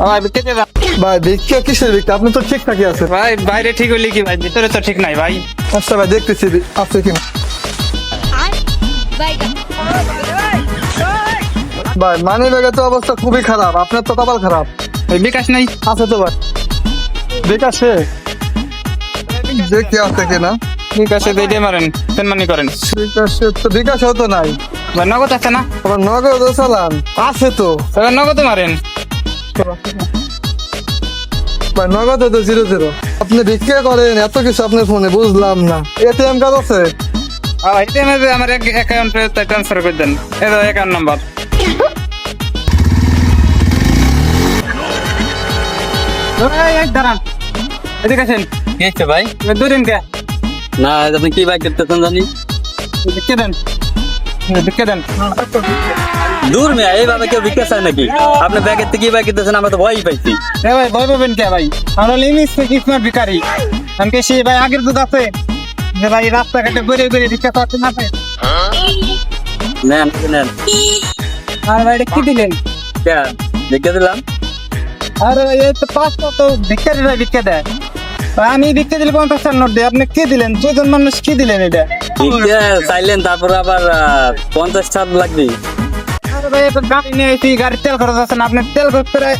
ভাই দাও। ভাই ভিক্ষা কিসের ভিক্ষা আপনি তো ঠিকঠাকই আছে ভাই বাইরে ঠিক হইলে কি ভাই? ভিতরে তো ঠিক নাই ভাই। আচ্ছা ভাই দেখতেছি। আছে কিনা? ভাই মানি ব্যাগের তো অবস্থা খুবই খারাপ। আপনার তো কপাল খারাপ। বিকাশ নাই। আছে তো ভাই। বিকাশে? দেখি আছে কিনা? বিকাশে দিয়ে মারেন পেনমানি করেন। বিকাশে তো বিকাশেও তো নাই। নগদ আছে না? নগদ চালান। আছে তো। নগদে মারেন। ভাই নগদ তো জিরো জিরো। আপনি ভিক্ষা করেন এত কিছু আপনার ফোনে বুঝলাম না। এটিএম কার্ড আছে? এটিএম এ আমার অ্যাকাউন্টে ট্রান্সফার করে দেন। এই অ্যাকাউন্ট নাম্বার দাঁড়ান। এদিকে আসেন। ভাই? দুদিন কে? না আপনি কি বাইক করতেছেন জানি? বিকে দেন বিকে দেন। দূর মেয়া এইভাবে কেউ ভিক্ষা চায় নাকি? আপনি ব্যাগের থেকে কি বাইক করতেছেন আমরা তো ভয়ই পাইছি। এ ভাই ভয় পাবেন কে ভাই? আমরা লিমিস থেকে স্মার্ট ভিকারি আমি কে সেই ভাই আগের দুধ আছে। যে ভাই রাস্তাঘাটে বেড়ে বেড়ে ভিক্ষা করতে না পারে নেন নেন। আর ভাই এটা কি দিলেন? কে? ভিক্ষা দিলাম? আর এই তো পাঁচটা তো ভিক্ষারিরা ভিক্ষা দেয়। ভাই, আমি ভিক্ষা দিলে পঞ্চাশ টাকার নোট দিই। আপনি কি দিলেন? দুজন মানুষ কি দিলেন এটা? ভিক্ষা চাইলেন তারপর আবার পঞ্চাশ ছাড় লাগবে। ভাই একটা গাড়ি নিয়ে এসেছি গাড়ির তেল খরচ আছে না? আপনি তেল খরচ করে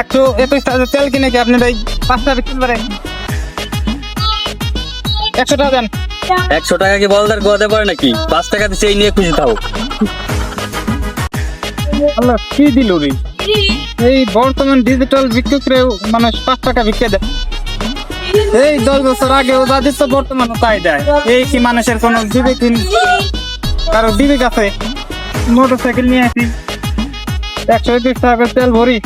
একশো একুশ টাকা তেল কিনে কি আপনি ভাই পাঁচটা বিক্রি পারেন? একশো টাকা দেন। একশো টাকা কি বলদার গোয়াতে পারে নাকি? পাঁচ টাকা দিয়ে সেই নিয়ে খুশি থাকো আল্লাহ কি দিল রে? এই বর্তমান ডিজিটাল বিক্রি মানুষ পাঁচ টাকা বিক্রি দেয়। এই দশ বছর আগেও যা দিচ্ছে বর্তমানে তাই দেয়। এই কি মানুষের কোনো জীবিক কারও বিবেক আছে? মোটর সাইকেল নিয়ে আসি। একশো একত্রিশ টাকা তেল ভরি।